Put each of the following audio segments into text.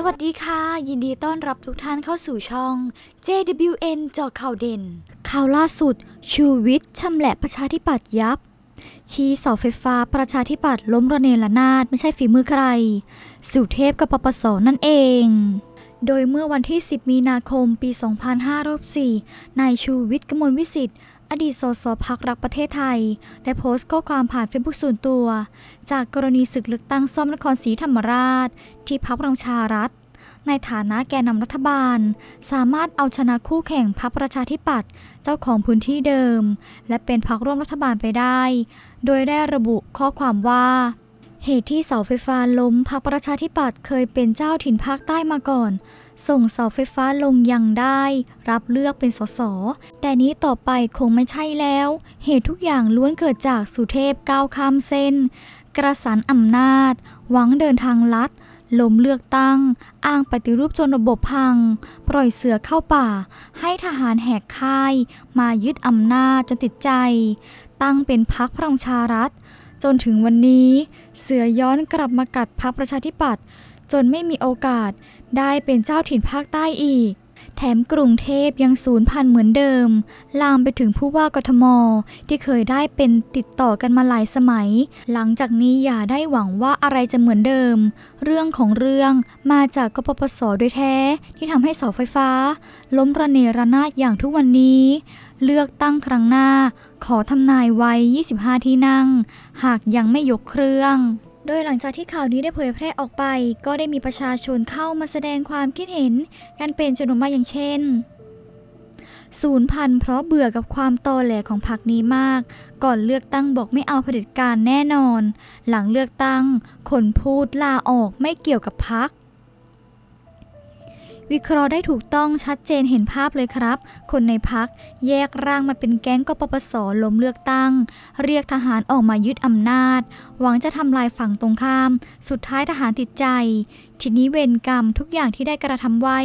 สวัสดีค่ะ ยินดีต้อนรับทุกท่านเข้าสู่ช่อง JWN เจาข่าวเด่น ข่าวล่าสุด ชูวิทย์ชำแหละประชาธิปัตย์ยับ ชี้เสาไฟฟ้าประชาธิปัตย์ล้มระเนระนาดไม่ใช่ฝีมือใคร สุเทพกับปปสนั่นเอง โดยเมื่อวันที่ 10 มีนาคมปี 2504นายชูวิทย์กมลวิสิทธิ์ อดีตสสพักรักประเทศไทย ได้โพสต์ข้อความผ่านเฟซบุ๊กส่วนตัว จากกรณีศึกเลือกตั้งซ่อมนครศรีธรรมราช ที่พักพลังชารัฐ ในฐานะแกนนำรัฐบาล สามารถเอาชนะคู่แข่งพรรคประชาธิปัตย์เจ้าของพื้นที่เดิม และเป็นพรรคร่วมรัฐบาลไปได้ โดยได้ระบุข้อความว่าเหตุที่เสาไฟฟ้าล้มพรรคประชาธิปัตย์เคยเป็นเจ้าถิ่นภาคใต้มาก่อน ส่งเสาไฟฟ้าลงยังได้ รับเลือกเป็นสส แต่นี้ต่อไปคงไม่ใช่แล้ว เหตุทุกอย่างล้วนเกิดจากสุเทพก้าวข้ามเส้น กระสันอำนาจ หวังเดินทางลัดล้มเลือกตั้ง อ้างปฏิรูปจนระบบพัง ปล่อยเสือเข้าป่า ให้ทหารแหกค่าย มายึดอำนาจจนติดใจ ตั้งเป็นพักพลังชารัฐ จนถึงวันนี้ เสือย้อนกลับมากัดพักประชาธิปัตย์ จนไม่มีโอกาสได้เป็นเจ้าถิ่นภาคใต้อีก แถมกรุงเทพยังสูญพันธุ์เหมือนเดิม ลามไปถึงผู้ว่ากทม ที่เคยได้เป็นติดต่อกันมาหลายสมัย หลังจากนี้อย่าได้หวังว่าอะไรจะเหมือนเดิม เรื่องของเรื่องมาจากกปปสโดยแท้ ที่ทำให้เสาไฟฟ้า ล้มระเนระนาดอย่างทุกวันนี้ เลือกตั้งครั้งหน้า ขอทำนายไว้ 25 ที่นั่ง หากยังไม่ยกเครื่อง โดยหลังจากที่ข่าวนี้ได้เผยแพร่ออกไป ก็ได้มีประชาชนเข้ามาแสดงความคิดเห็นกันเป็นจำนวนมากอย่างเช่นศูนย์พันเพราะเบื่อกับความตอแหลของพรรคนี้มาก ก่อนเลือกตั้งบอกไม่เอาเผด็จการแน่นอน หลังเลือกตั้งคนพูดลาออกไม่เกี่ยวกับพรรค วิเคราะห์ได้ถูกต้องชัดเจนเห็นภาพเลยครับ คนในพักแยกร่างมาเป็นแก๊งกปปสล้มเลือกตั้ง เรียกทหารออกมายึดอำนาจ หวังจะทำลายฝั่งตรงข้าม สุดท้ายทหารติดใจ ทีนี้เวรกรรมทุกอย่างที่ได้กระทำไว้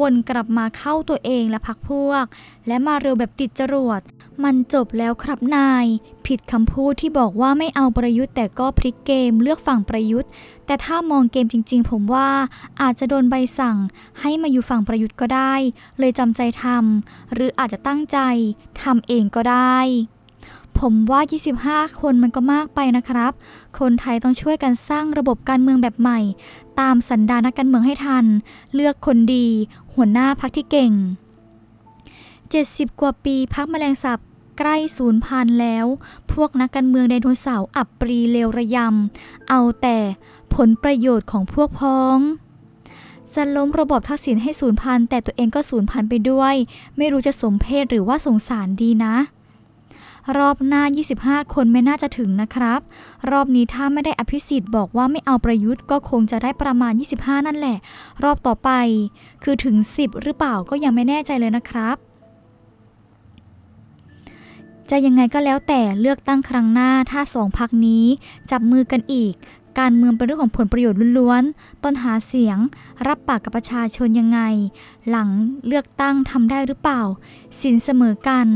วนกลับมาเข้าตัวเองและพักพวก และมาเร็วแบบติดจรวด มันจบแล้วครับนาย ผิดคำพูดที่บอกว่าไม่เอาประยุทธ์แต่ก็พลิกเกมเลือกฝั่งประยุทธ์ แต่ถ้ามองเกมจริงๆ ผมว่าอาจจะโดนใบสั่ง ให้มาอยู่ฝั่งประยุทธ์ก็ได้ เลยจำใจทำหรืออาจจะตั้งใจทำเองก็ได้ ผมว่า 25 คนมันก็มากไปนะครับ คนไทยต้องช่วยกันสร้างระบบการเมืองแบบใหม่ ตามสันดานนักการเมืองให้ทัน เลือกคนดี หัวหน้าพักที่เก่ง 70 กว่าปีพักแมลงสาบใกล้สูญพันธุ์แล้ว พวกนักการเมืองไดโนเสาร์อับปรีเลวระยำ เอาแต่ผลประโยชน์ของพวกพ้อง จะล้มระบบทักษิณให้สูญพันธุ์แต่ตัวเองก็สูญพันธุ์ไปด้วย ไม่รู้จะสมเพศหรือว่าสงสารดีนะ รอบหน้า 25 คนไม่น่าจะถึงนะครับ รอบนี้ถ้าไม่ได้อภิสิทธิ์บอกว่าไม่เอาประยุทธ์ก็คงจะได้ประมาณ 25 นั่นแหละ รอบต่อไป คือถึง 10 หรือเปล่าก็ยังไม่แน่ใจเลยนะครับจะยังไงก็แล้วแต่เลือกตั้งครั้งหน้าถ้าสองพักนี้ จับมือกันอีก การเมืองเป็นเรื่องของผลประโยชน์ล้วนๆต้นหาเสียง รับปากกับประชาชนยังไง หลังเลือกตั้งทำได้หรือเปล่า สินเสมอกัน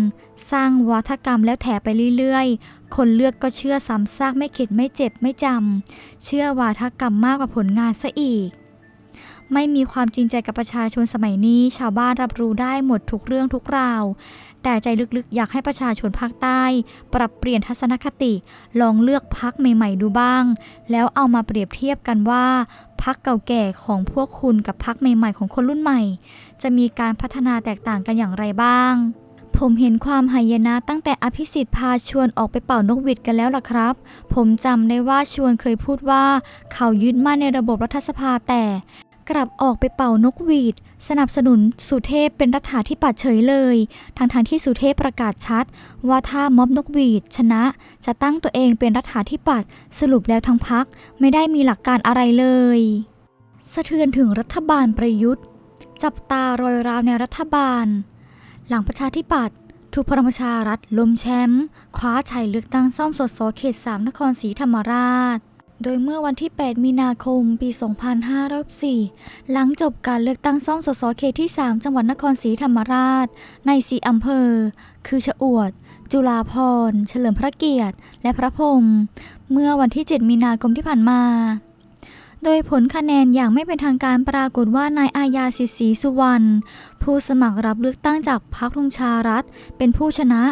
สร้างวัฒกรรมแล้วแถไปเรื่อยๆ คนเลือกก็เชื่อซ้ำซากไม่เข็ดไม่เจ็บไม่จำ เชื่อวาทกรรมมากกว่าผลงานซะอีก ไม่มีความจริงใจกับประชาชนสมัยนี้ ชาวบ้านรับรู้ได้หมดทุกเรื่องทุกราว แต่ใจลึกๆ อยากให้ประชาชนภาคใต้ ปรับเปลี่ยนทัศนคติ ลองเลือกพักใหม่ๆดูบ้าง แล้วเอามาเปรียบเทียบกันว่าพักเก่าแก่ของพวกคุณกับพักใหม่ๆ ของคนรุ่นใหม่ จะมีการพัฒนาแตกต่างกันอย่างไรบ้าง ผมเห็นความหายนะตั้งแต่อภิสิทธิ์พาชวนออกไปเป่านกหวีดกันแล้วล่ะครับ ผมจำได้ว่าชวนเคยพูดว่า เขายึดมั่นในระบบรัฐสภาแต่ กลับออกไปเป่านกหวีด สนับสนุนสุเทพเป็นรัฐาธิปัตย์เฉยเลยทั้งทางที่สุเทพประกาศชัด ว่าถ้าม็อบนกหวีดชนะ จะตั้งตัวเองเป็นรัฐาธิปัตย์สรุปแล้วทั้งพักไม่ได้มีหลักการอะไรเลย สะเทือนถึงรัฐบาลประยุทธ์ จับตารอยราวในรัฐบาล หลังประชาธิปัตย์ถูกพลังประชารัฐล้มแชมป์คว้าชัยเลือกตั้งซ่อมสดสเขต3นครศรีธรรมราช โดยเมื่อวันที่ 8 มีนาคม ปี 2504 หลังจบการเลือกตั้งซ่อมสสเขตที่ 3 จังหวัดนครศรีธรรมราช ในสีอำเภอ คือชะอวด จุฬาภรเฉลิมพระเกียรติ และพระพรม เมื่อวันที่ 7 มีนาคมที่ผ่านมา โดยผลคะแนนอย่างไม่เป็นทางการปรากฏว่านายอาญาสิศีสุวรรณ ผู้สมัครรับเลือกตั้งจากพรรคลุงชารัฐ เป็นผู้ชนะ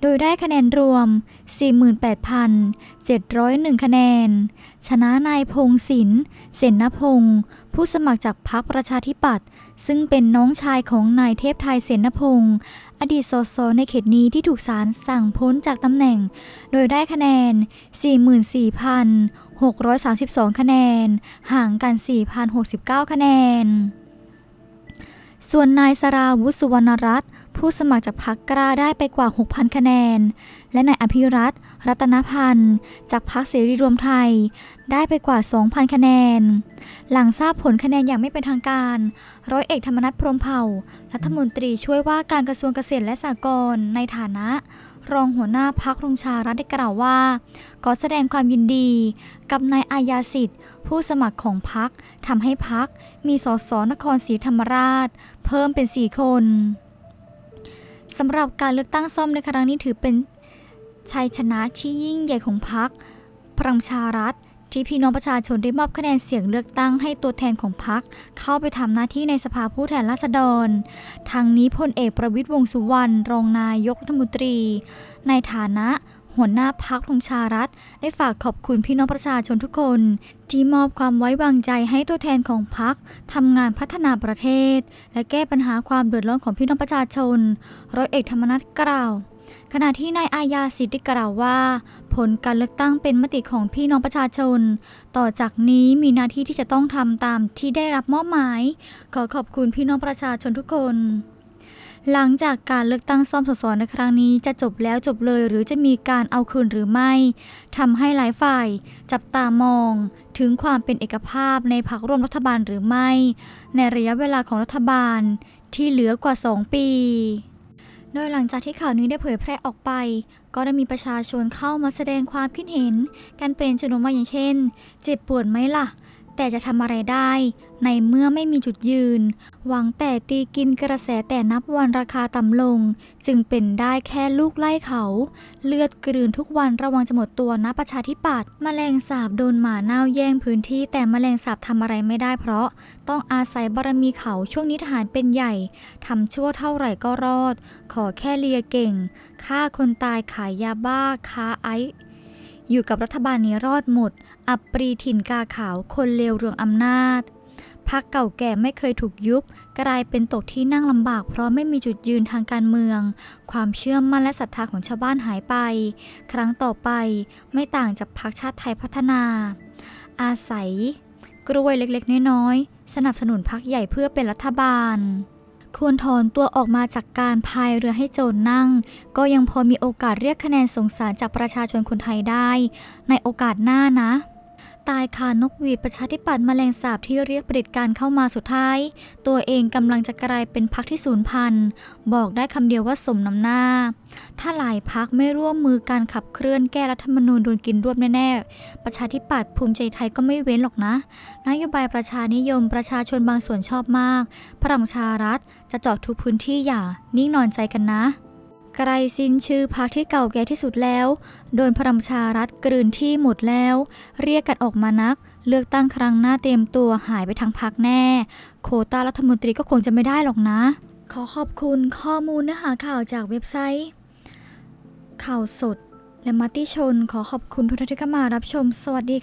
โดยได้คะแนนรวม 48,701 คะแนน ชนะนายพงศินเสนพงศ์ผู้สมัครจากพรรคประชาธิปัตย์ซึ่งเป็นน้องชายของนายเทพไทยเสนนพงศ์อดีตสสในเขตนี้ที่ถูกศาลสั่งพ้นจากตำแหน่ง โดยได้คะแนน 44,632 คะแนน ห่างกัน 4,069 คะแนน ส่วนนายสราวุฒิสุวรรณรัตน์ผู้สมัครจากพรรคกล้าได้ไปกว่า 6,000 คะแนน และนายอภิรัตน์รัตนพันธ์จากพรรคเสรีรวมไทย ได้ไปกว่า 2,000 คะแนน หลังทราบผลคะแนนอย่างไม่เป็นทางการ ร้อยเอกธรรมนัฐพรหมเผ่า รัฐมนตรีช่วยว่าการกระทรวงเกษตรและสหกรณ์ในฐานะ รองหัวหน้าพักรุงชารัฐได้กล่าวว่า ขอแสดงความยินดีกับนายอาญาสิทธิ์ ผู้สมัครของพักทำให้พักมีสสนครศรีธรรมราช เพิ่มเป็น 4 คนสำหรับการเลือกตั้งซ่อมในครั้งนี้ถือเป็นชัยชนะที่ยิ่งใหญ่ของพักพลังชารัฐ ที่พี่น้องประชาชนได้มอบคะแนนเสียงเลือกตั้งให้ตัวแทนของพรรคเข้าไปทำหน้าที่ในสภาผู้แทนราษฎร ทางนี้พลเอกประวิตรวงสุวรรณรองนายกรัฐมนตรี ในฐานะหัวหน้าพักพลังชารัฐ ได้ฝากขอบคุณพี่น้องประชาชนทุกคน ที่มอบความไว้วางใจให้ตัวแทนของพรรคทำงานพัฒนาประเทศ และแก้ปัญหาความเดือดร้อนของพี่น้องประชาชนร้อยเอกธรรมนัฐกล่าว ขณะที่นายอาญาสิทธิกล่าวว่า ผลการเลือกตั้งเป็นมติของพี่น้องประชาชน ต่อจากนี้มีหน้าที่ที่จะต้องทำตามที่ได้รับมอบหมาย ขอขอบคุณพี่น้องประชาชนทุกคน หลังจากการเลือกตั้งซ่อมสสในครั้งนี้จะจบแล้วจบเลยหรือจะมีการเอาคืนหรือไม่ทำให้หลายฝ่าย จับตามองถึงความเป็นเอกภาพในพรรคร่วมรัฐบาลหรือไม่ ในระยะเวลาของรัฐบาลที่เหลือกว่า 2 ปี โดยหลังจากที่ข่าวนี้ได้เผยแพร่ออกไป ก็ได้มีประชาชนเข้ามาแสดงความคิดเห็น กันเป็นจำนวนมากอย่างเช่น เจ็บปวดไหมล่ะ แต่จะทำอะไรได้ ในเมื่อไม่มีจุดยืน หวังแต่ตีกินกระแสแต่นับวันราคาต่ำลง จึงเป็นได้แค่ลูกไล่เขา เลือดกลืนทุกวันระวังจะหมดตัวนะประชาธิปัตย์แมลงสาบโดนหมาเน่าแย่งพื้นที่ แต่แมลงสาบทำอะไรไม่ได้เพราะ ต้องอาศัยบารมีเขาช่วงนี้ทหารเป็นใหญ่ทำชั่วเท่าไหร่ก็รอด ขอแค่เลียเก่งฆ่าคนตายขายยาบ้าค้าไอซ์ อยู่กับรัฐบาลนี้รอดหมด อับปรีถิ่นกาขาวคนเลวเรืองอำนาจพักเก่าแก่ไม่เคยถูกยุบ กลายเป็นตกที่นั่งลำบาก เพราะไม่มีจุดยืนทางการเมือง ความเชื่อมั่นและศรัทธาของชาวบ้านหายไป ครั้งต่อไปไม่ต่างจากพักชาติไทยพัฒนา อาศัย กล้วยเล็กๆน้อยๆสนับสนุนพักใหญ่เพื่อเป็นรัฐบาล ควรถอนตัวออกมาจากการพายเรือให้โจรนั่ง ก็ยังพอมีโอกาสเรียกคะแนนสงสารจากประชาชนคนไทยได้ ในโอกาสหน้านะ ตายคานกหวีดประชาธิปัตย์แมลงสาบที่เรียกเผด็จการเข้ามาสุดท้าย ตัวเองกำลังจะกลายเป็นพักที่สูญพันธุ์ บอกได้คำเดียวว่าสมน้ำหน้า ถ้าหลายพักไม่ร่วมมือการขับเคลื่อนแก้รัฐธรรมนูญโดนกินรวบแน่ๆ ประชาธิปัตย์ภูมิใจไทยก็ไม่เว้นหรอกนะ นโยบายประชานิยมประชาชนบางส่วนชอบมาก พลังชารัฐจะเจาะทุกพื้นที่อย่า นิ่งนอนใจกันนะ ไกรสิ้นชื่อพักที่เก่าแก่ที่สุดแล้ว โดนพลังประชารัฐกลืนที่หมดแล้ว เรียกกันออกมานัก เลือกตั้งครั้งหน้าเตรียมตัวหายไปทั้งพักแน่ โคต้ารัฐมนตรีก็คงจะไม่ได้หรอกนะ ขอขอบคุณข้อมูลเนื้อหาข่าวจากเว็บไซต์ ข่าวสด และมัติชนขอขอบคุณทุกท่านที่เข้ามารับชม สวัสดีค่ะ